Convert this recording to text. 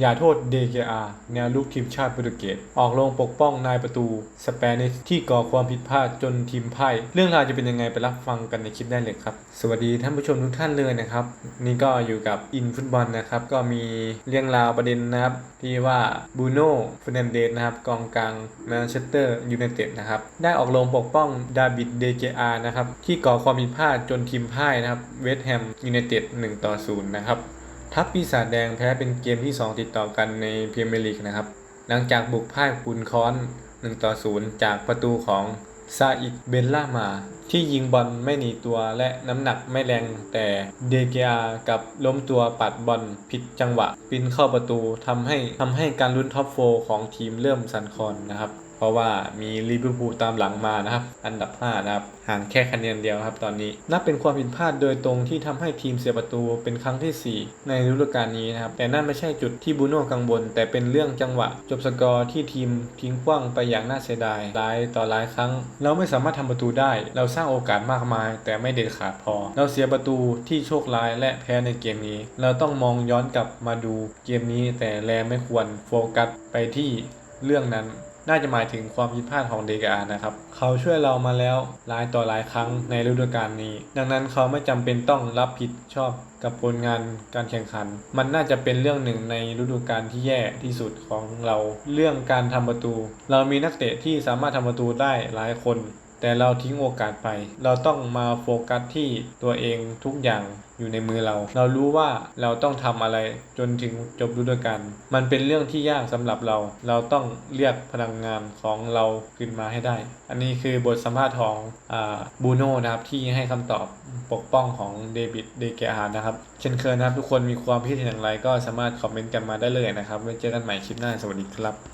อย่าโทษ DKR แนวลุกทีมชาติโปรตุเกสออกลงปกป้องนายประตูสเปนิชที่ก่อความผิดพลาดจนทีมพ่ายเรื่องราวจะเป็นยังไงไปรับฟังกันในคลิปได้เลยครับ สวัสดีท่านผู้ชมทุกท่านเลยนะครับ นี่ก็อยู่กับอินฟุตบอลนะครับ ก็มีเรื่องราวประเด็นนะครับ ที่ว่าบูโน่ฟ e น n นเดสนะครับกองกลางแมนเชสเตอร์ยูไนเต็ดนะครับได้ออกลงปกป้องดาบิดเดเกอานะครับที่ก่อความผิดพลาดจนทีมพ่ายนะครับเวสต์แฮมยูไนเต็ด1ต่อ0นะครับ ทัพปีศาจแดงแพ้เป็นเกมที่ 2 ติดต่อกันในพรีเมียร์ลีกนะครับ หลังจากบุกพ่ายปุนคอน 1 ต่อ 0 จากประตูของซาอิดเบนล่ามา ที่ยิงบอลไม่หนีตัวและน้ำหนักไม่แรงแต่เดเกียกับล้มตัวปัดบอลผิดจังหวะ ปินเข้าประตูทำให้ทำให้การลุ้นท็อปโฟของทีมเริ่มสั่นคลอนนะครับ เพราะว่ามีลิเวอร์พูลตามหลังมานะครับ อันดับ 5 นะครับ ห่างแค่คะแนนเดียวครับตอนนี้ นับเป็นความผิดพลาดโดยตรงที่ทำให้ทีมเสียประตูเป็นครั้งทีสี่ 4 ในฤดูกาลนี้นะครับ แต่นั่นไม่ใช่จุดที่บูโน่กังวลแต่เป็นเรื่องจังหวะ จบสกอร์ที่ทีมทิ้งขว้างไปอย่างน่าเสียดายหลายต่อหลายครั้ง เราไม่สามารถทำประตูได้ เราสร้างโอกาสมากมาย แต่ไม่เด็ดขาดพอ เราเสียประตูที่โชคร้ายและแพ้ในเกมนี้ เราต้องมองย้อนกลับมาดูเกมนี้แต่แลไม่ควรโฟกัสไปที่เรื่องนั้น น่าจะหมายถึงความผิดพลาดของเดกานะครับ เขาช่วยเรามาแล้วหลายต่อหลายครั้งในฤดูกาลนี้ ดังนั้นเขาไม่จำเป็นต้องรับผิดชอบกับผลงานการแข่งขัน มันน่าจะเป็นเรื่องหนึ่งในฤดูกาลที่แย่ที่สุดของเรา เรื่องการทำประตู เรามีนักเตะที่สามารถทำประตูได้หลายคน แต่เราทิ้งโอกาสไป เราต้องมาโฟกัสที่ตัวเองทุกอย่างอยู่ในมือเรา เรารู้ว่าเราต้องทำอะไรจนถึงจบฤดูกาลมันเป็นเรื่องที่ยากสำหรับเรา เราต้องเรียกพลังงานของเราขึ้นมาให้ได้ อันนี้คือบทสัมภาษณ์ของอาบูโน่นะครับที่ให้คำตอบปกป้องของเดวิดเดเกอาร์นะครับ เช่นเคยนะครับ ทุกคนมีความคิดเห็นอย่างไรก็สามารถคอมเมนต์กันมาได้เลยนะครับไว้เจอกันใหม่คลิปหน้าสวัสดีครับ